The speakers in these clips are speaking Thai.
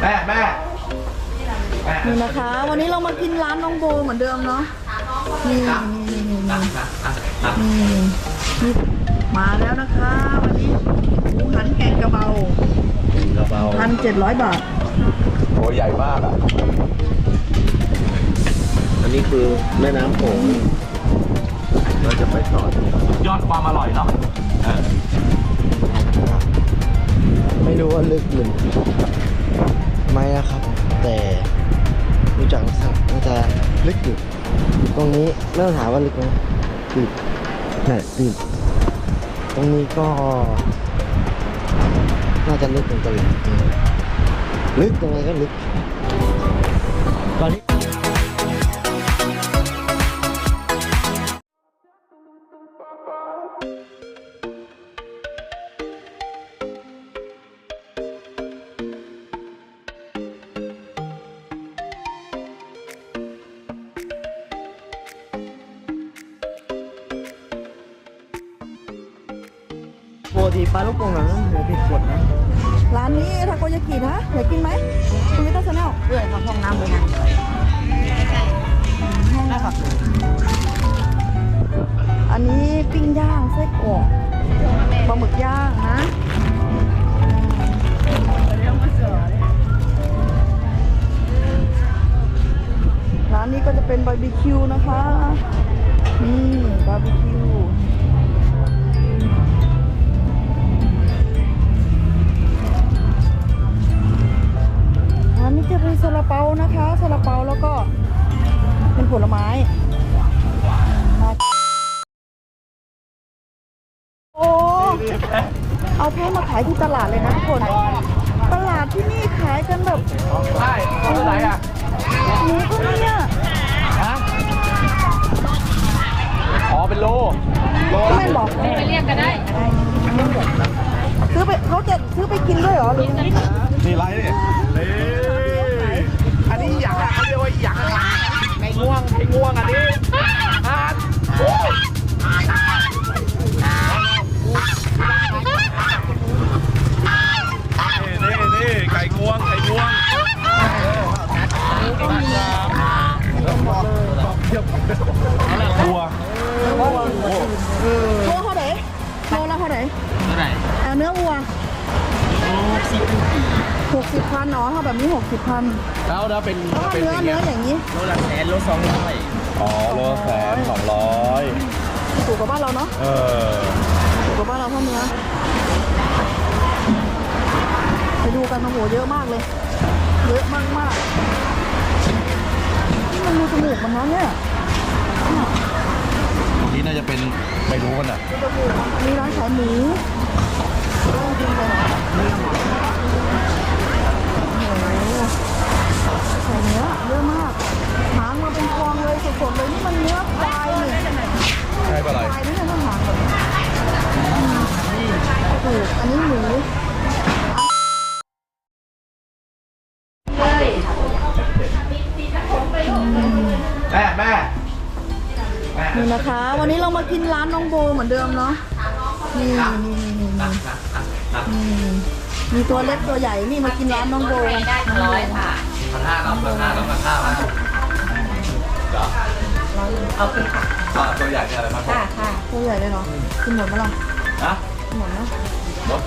แม่แม่แม่นี่นะคะ วันนี้เรามากินร้านน้องโบเหมือนเดิมเนาะนี่นี่นี่นี่นี่นี่นี่มาแล้วนะคะ วันนี้หมูหันแกงกระเบากระเบาพันเจ็ดร้อยบาทตัวใหญ่มากอะ อันนี้คือแม่น้ำโขงเราจะไปต่อที่ยอดความอร่อยเนาะเออไม่รู้ว่าลึกหรือไม่ นะครับ แต่ดูจากลักษณะน่าจะลึกอยู่ตรงนี้ไม่ต้องถามว่าลึกไหมลึกน่ะลึกตรงนี้ก็น่าจะลึกเหมือนกันเลยอืมลึกยังไงก็ลึกตอนนี้ ปกติปลาลูกโป่งหลังนั้นถือผิดกฎนะ ร้านนี้ทาโกยากินะอยากกินไหมคุณวิตาชาแนลเพื่อนทำห้องน้ำเลยนะห้งนะคะอันนี้ปิ้งย่างไส้กรอกปลาหมึกย่างนะร้านนี้ก็จะเป็นบาร์บีคิวนะคะ นี่บาร์บีคิว เป็นซาลาเปานะคะซาลาเปาแล้วก็เป็นผลไม้มาโอ้เอาแพ้มาขายที่ตลาดเลยนะทุกคน ตลาดที่นี่ขายกันแบบใช่เอาไปไหนอะหมูก็มีอะฮะอ๋อเป็นโลโลไม่บอกไปเรียกก็ได้ซื้อไปเขาจะซื้อไปกินด้วยเหรอหรือนี่ไรเนี่ยนี่อันนี้หยังอะเขาเรียกว่าหยังอะไก่ ง่วงไก่ง่วงอันนี้ฮานนี่นี่นี่ไก่ง่วงไก่ สิบพันเนาะถ้าแบบนี้หกสิบพันแล้วถ้าเป็นถ้าเนื้อเนื้ออย่างนี้โลละแสนโลสองร้อยอ๋อโลแสนสองร้อยถูกกว่าบ้านเราเนาะเออถูกกว่าบ้านเราเท่าเนื้อไปดูกันโอ้โหเยอะมากเลย เยอะมากมากๆนี่มันรูจมูกมันนะเนี่ยตรงนี้น่าจะเป็นไม่รู้กันอะรูจมูกมันมีร้านขายหมูเรื่องจริงเลยโอ้ ใส่เนื้อเยอะมากหางมาเป็นพวงเลยสดๆเลยนี่มันเนื้อควายเนี่ยใช่ปะไรควายนี่เนี่ยต้องหางแบบถูกอันนี้หมูแม่แม่แม่นี่นะคะ วันนี้เรามากินร้านน้องโบเหมือนเดิมเนาะนี่นี่นี่นี่นี่มีตัวเล็กตัวใหญ่นี่มากินร้านน้องโบได้ร้อยค่ะ ห้าครับพันห้าครับพันห้าครับเหรอเอาคือค่ะอ่าตัวใหญ่เนี่ยอะไรพันหค่ะค่ะตัวใหญ่เลยเนาะกินหมดไหมล่ะนะกินหมดเนาะรถ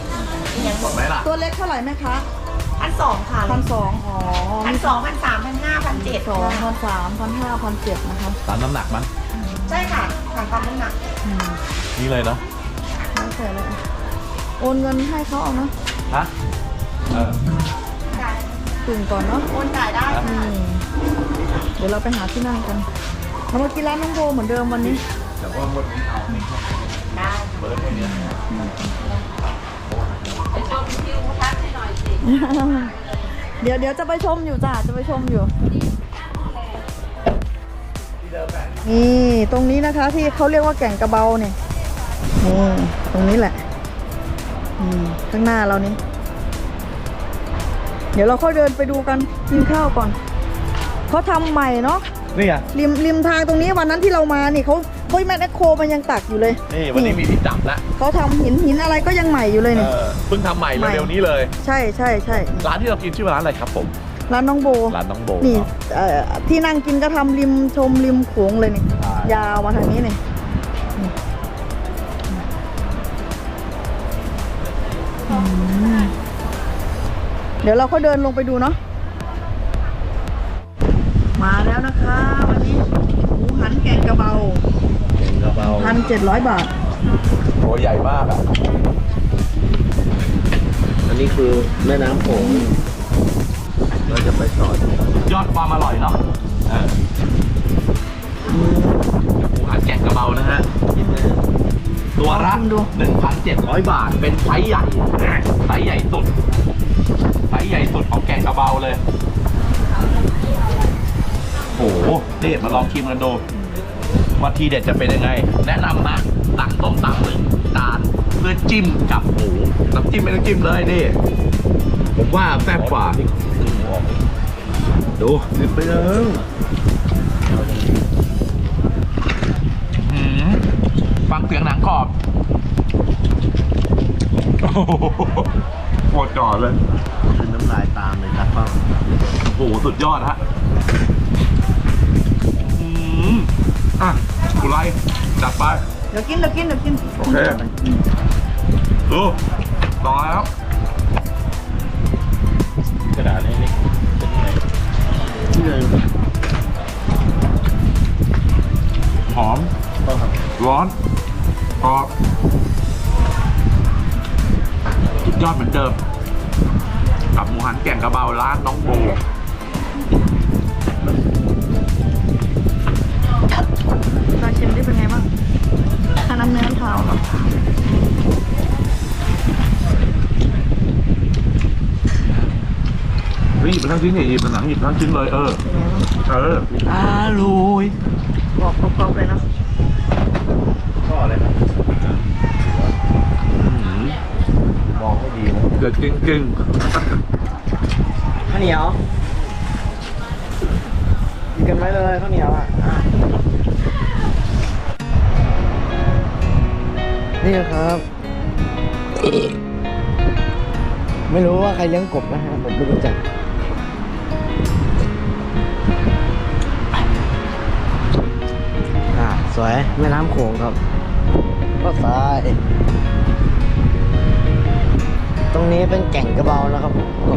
ยังหมดไหมล่ะตัวเล็กเท่าไหร่แม่คะพันสองค่ะพันสองอ๋อพันสองพันสามพันห้าพันเจ็ดสองพันสามพันห้าพันเจ็ดนะคะตามน้ำหนักมั้งใช่ค่ะสั่งตามน้ำหนักอืมนี่เลยเนาะแล้วแต่เลยโอนเงินให้เขาเอานะฮะเออ จ่ายตุ่มก่อนเนาะโอนจ่ายได้อืมเดี๋ยวเราไปหาที่นั่งกันเรามากินร้านน้องโบเหมือนเดิมวันนี้ แต่ว่าหมดนี้เอาหนึ่งได้เบิร์ดคนเนี้ยไปชมคิวพักให้หน่อยสิเดี๋ยวเดี๋ยวจะไปชมอยู่จ้ะจะไปชมอยู่ นี่ตรงนี้นะคะที่เขาเรียกว่าแก่งกระเบาเนี่ยนี่ตรงนี้แหละอืมข้างหน้าเรานี่ เดี๋ยวเราค่อยเดินไปดูกันกินข้าวก่อนเขาทำใหม่เนาะนี่ไงริมริมทางตรงนี้วันนั้นที่เรามานี่เขาเฮ้ยแม่แมคโครมันยังตักอยู่เลยนี่วันนี้มีที่จับละเขาทำหินหินอะไรก็ยังใหม่อยู่เลยเอเนี่ยอเพิ่งทำใหม่ใหม่เร็วๆนี้เลย ใช่ใช่ใช่ร้านที่เรากินชื่อร้านอะไรครับผมร้านน้องโบร้านน้องโบนี่เนาะเอ่อที่นั่งกินก็ทำริมชมริมโขงเลยนี่ใช่ยาวมาทางนี้นี่ เดี๋ยวเราก็เดินลงไปดูเนาะมาแล้วนะคะ วันนี้หมูหันแกงกระเบากระเป๋าพันเจ็ดร้อยบาทตัวใหญ่มากอะ อันนี้คือแม่น้ำโขงเราจะไปสอนยอดความอร่อยเนาะเออหมูหันแกงกระเบานะฮะกินนะตัวละลองดู1,700 บาท เป็นไซส์ใหญ่ไซส์ใหญ่สุด ไซส์ใหญ่สุดของแกงกระเบาเลย โอ้โหนี่มาลองชิมกันดูว่าทีเด็ดจะเป็นยังไง แนะนำนะตักต้มตักหนึ่งจานเพื่อจิ้มกับหมูน้ำจิ้มไม่ต้องจิ้มเลยนี่ ผมว่าแซ่บกว่า ดูดิบไปเลยหืมฟังเสียงหนังกรอบโอ้โหป วดจอดเลยคือน้ำลายตามเลยครับป้าโอ้โหสุดยอดฮะอืมอะกุไลจัดไป เดี๋ยวกินเดี๋ยวกินเดี๋ยวกินโอเคดูต่อแล้วกระดาษนี้ที่เลยหอมร้อนกรอบสุด ยอดเหมือนเดิม กับหมูหันแก่งกระเบาร้านน้องโบตาชิมได้เป็นไงบ้างทาน้ำเนื้อน้ำเท้าเหรอเฮ้ยหยิบมาทั้งชิ้นเนี่ยหยิบมาหนังหยิบทั้งชิ้นเลยเออเป็นไงบ้างเอออร่อยบอกกรอบๆเลยนะ ก็อะไรครับมองไม่ดี นะเดือดจริงข้าวเหนียวกินกันไว้เลยข้าวเหนียวอะอะนี่ครับ ไม่รู้ว่าใครเลี้ยงกบนะฮะผมไม่รู้จัก อ่า สวยแม่น้ำโขงครับ ก็สาย ตรงนี้เป็นแก่งกระเบานะครับก็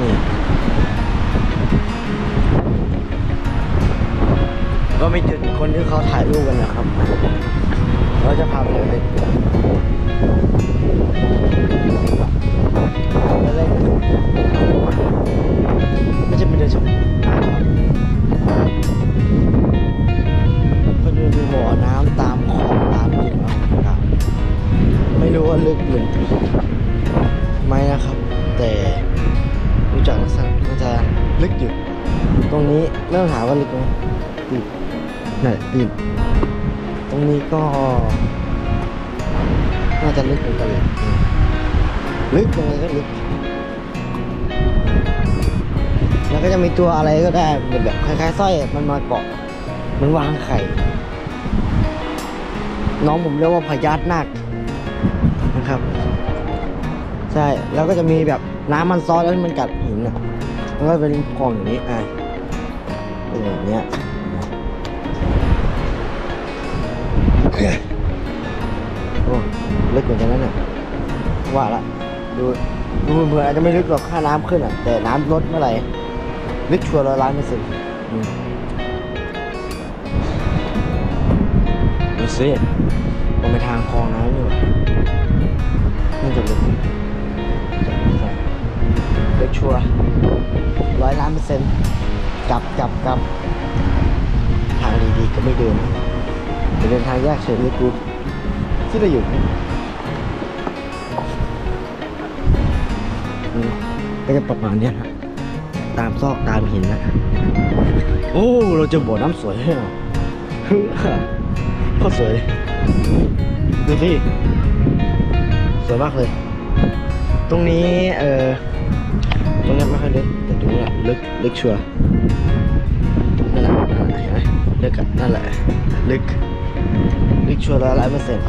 นี่ก็มีจุดคนที่เขาถ่ายรูปกันนะครับ เราจะพาไปเลยไปเล่นไม่ไปเดินชมนะครับ ต้องถามว่าลึกไหมตีบนั่นตีบตรงนี้ก็ น่าจะลึกเหมือนกันเลยลึกยังไงก็ลึก แล้วก็จะมีตัวอะไรก็ได้แบบคล้ายๆสร้อยมันมาเกาะ มันวางไข่ น้องผมเรียกว่าพญาตนาคนะครับ ใช่ แล้วก็จะมีแบบน้ำมันซอสแล้วมันกัดหินอะมันก็เป็นพองอย่างนี้อะ เป็นแบบเนี้ยโอ้ลึกเหมือนกันนั่นน่ะว่าละดูดูเหมือนอาจจะไม่ลึกหรอกค่าน้ำขึ้นอะ แต่น้ำลดเมื่อไหร่ลึกชัวร์ร้อยล้านเปอร์เซ็นต์อืมดูสิมันไปทางคลองน้ำอยู่น่าจะลึกลึกชัวร์ร้อยล้านเปอร์เซ็นต์ กลับกลับกลับทางดีๆก็ไม่เดินจะเดินทางยากเฉยเลยกูที่เราอยู่นี่ก็จะประมาณนี้นะตามซอกตามหินนะโอ้ เราเจะบ่อน้ำสวยเลยอะโคตรสวยดูสิสวยมากเลย ตรงนี้ เออตรงนี้ไม่ค่อยลึกแต่ตรงนี้อะลึกลึกชัวร์นั่นแหละนั่นแหละเห็นไหมลึก อะนั่นแหละลึกลึกชัวร์ร้อยร้อยเปอร์เซ็นต์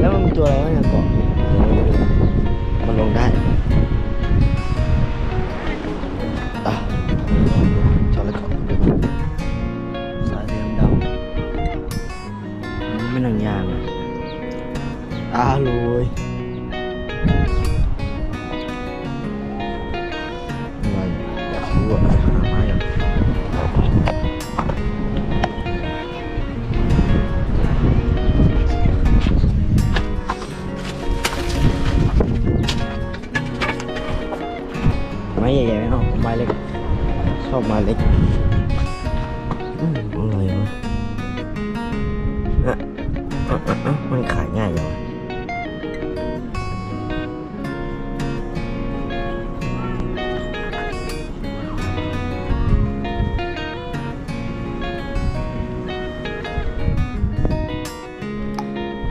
แล้วมันมีตัวอะไรบ้างในเกาะเดี๋ยวเราไปดูมันลงได้อะจอดแล้วเกาะสายเรียมดำไม่หนังยางอะอ่าลุย อะอะอะมันขายง่ายจังวะ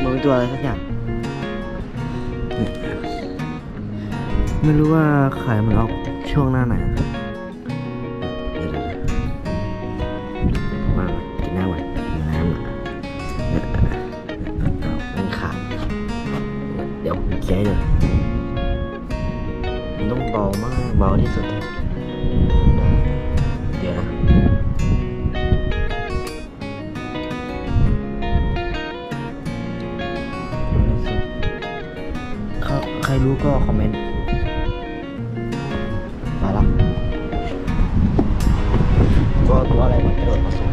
มันเป็นตัวอะไรสักอย่าง ไม่รู้ว่าขายมันออกช่วงหน้าไหนครับ สียวผมเคี้ยวเลยต้องเบามากเบาที่สุด เดี๋ยวนะเขาใครรู้ก็คอมเมนต์มาละตัวตัวอะไรมันกระโดดมาสูง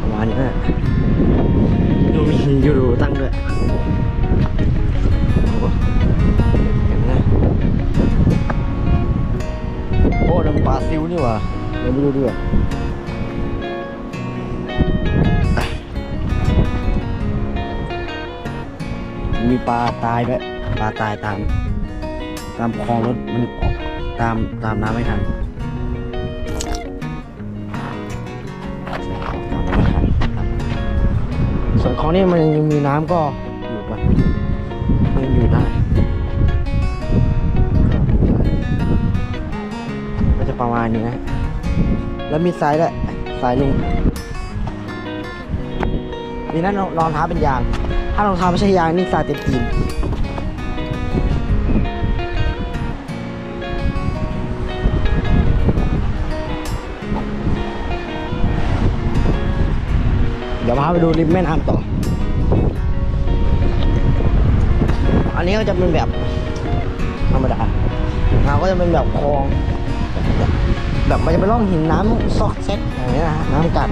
ประมาณนี้แหละ เดี๋ยวไปดูด้วยมีปลาตายด้วยปลาตายตาม ตามคลองรถมันออกตามตามน้ำไม่ทันส่วนคลองนี้มันยังมีน้ำก็อยู่ไปมันอยู่ได้ก็จะประมาณนี้นะ แล้วมีสายด้วยสายลุงนี่นั่นรองเท้าเป็นยาง ถ้ารองเท้าไม่ใช่ยางนี่สายเต็มตีนเดี๋ยวพาไปดูริมแม่น้ำต่อ อันนี้ก็จะเป็นแบบธรรมดาเราก็จะเป็นแบบคลอง แบบมันจะเป็นร่องหินน้ำซอกแซกอย่างนี้ยนะน้ำกัด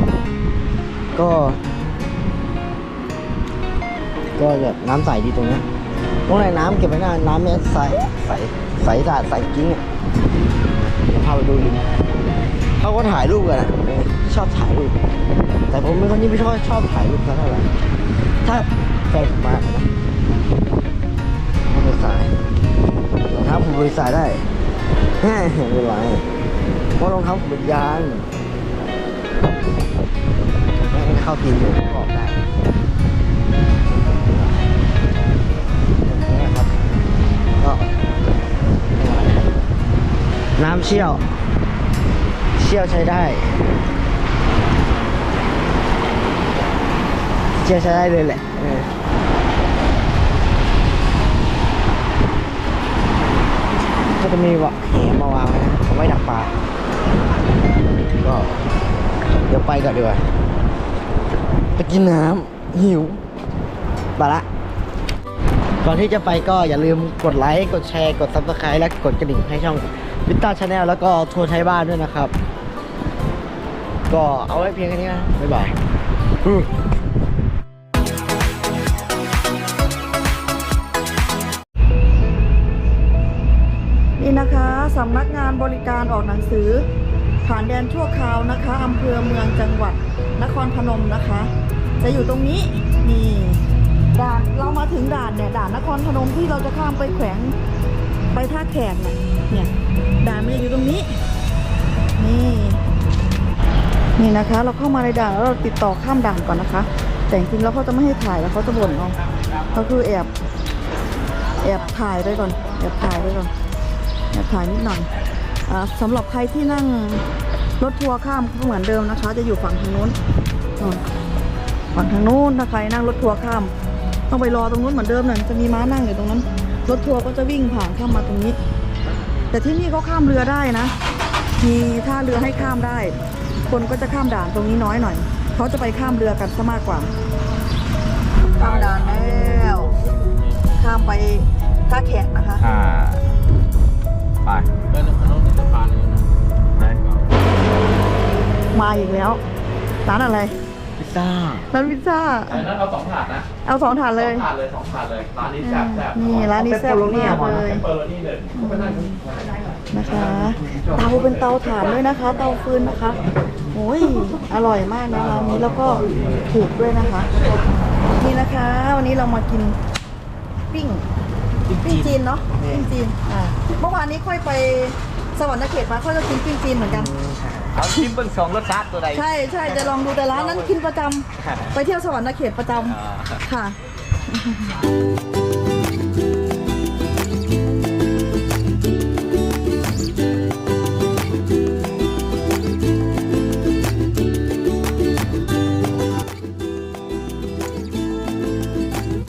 ก็ ก็แบบน้ำใสดีตรงเนี้ยตรงไหนน้ำเก็บไว้นานน้ำเนี่ยใสใสใสสะอาดใสจริงอะเดี๋ยพาไปดูริเขาก็ถ่ายรูปกันอะชอบถ่ายรูปแต่ผมเป็นคนที่ไม่ชอบชอบถ่ายรูปเท่าไหร่ถ้าแฟนผมมานะผมไปสายรองเท้าผมไปสายได้แฮ่ไม่เป็นไร เพราะรองเท้าผมเป็นยางไม่ให้เข้าตีนอยู่ก็ออกได้นะครับก็น้ำเชี่ยว เชี่ยวใช้ได้ เชื่อใช้ได้เลยแหละก็จะมีวะแหมาวางนะเอาไว้ดักปลา ก็เดี๋ยวไปก่อนดีกว่าไปกินน้ำหิวไปละก่อนที่จะไปก็อย่าลืมกดไลค์ กดแชร์ กด subscribe และกดกระดิ่งให้ช่องวิตาชาแนลแล้วก็ทัวร์ไทยบ้านด้วยนะครับ ก็เอาไว้เพียงแค่นี้นะ บ๊ายบายนี่นะคะสำนักงานบริการออกหนังสือ ผ่านแดนชั่วคราวนะคะอำเภอเมืองจังหวัดนครพนมนะคะ จะอยู่ตรงนี้นี่ด่านเรามาถึงด่านเนี่ยด่านนครพนมที่เราจะข้ามไปแขวงไปท่าแขกเนี่ยเนี่ยด่านมันจะอยู่ตรงนี้นี่นี่นะคะ เราเข้ามาในด่านแล้วเราติดต่อข้ามด่านก่อนนะคะ แต่จริงๆแล้วเขาจะไม่ให้ถ่ายแล้วเขาจะบ่นเอาเขาคือแอบแอบถ่ายไว้ก่อนแอบถ่ายไว้ก่อนแอบถ่ายนิดหน่อย สำหรับใครที่นั่งรถทัวร์ข้ามก็เหมือนเดิมนะคะ จะอยู่ฝั่งทางนู้นฝั่งทางนู้นถ้าใครนั่งรถทัวร์ข้าม ต้องไปรอตรงนู้นเหมือนเดิมหน่อยจะมีม้านั่งอยู่ตรงนั้น รถทัวร์ก็จะวิ่งผ่านข้ามมาตรงนี้ แต่ที่นี่เขาข้ามเรือได้นะ มีท่าเรือให้ข้ามได้ คนก็จะข้ามด่านตรงนี้น้อยหน่อย เขาจะไปข้ามเรือกันซะมากกว่า มาอีกแล้ว ร้านอะไรพิซซ่าร้านพิซซ่าไอ้นั้นเอาสองถาดนะเอาสองถาดเลยสองถาดเลยสองถาดเลยร้านนี้แซ่บแซ่บนี่ร้านนี้แซ่บมากเลยเปอร์นี่หนึ่งไปนั่งนะคะเตาเป็นเตาถ่านด้วยนะคะ เตาฟืนนะคะโอ้ยอร่อยมากนะร้านนี้แล้วก็ถูกด้วยนะคะ นี่นะคะ วันนี้เรามากินปิ้งปิ้งจีนเนาะปิ้งจีนอ่าเมื่อวานนี้ค่อยไปสวรรค์เขตมาค่อยก็กินปิ้งจีนเหมือนกัน เอาชิมเบิ่งสองรสชาติตัวใด ใช่ใช่จะลองดูแต่ร้านนั้นกินประจำไปเที่ยวสวรรค์เขตประจำค่ะ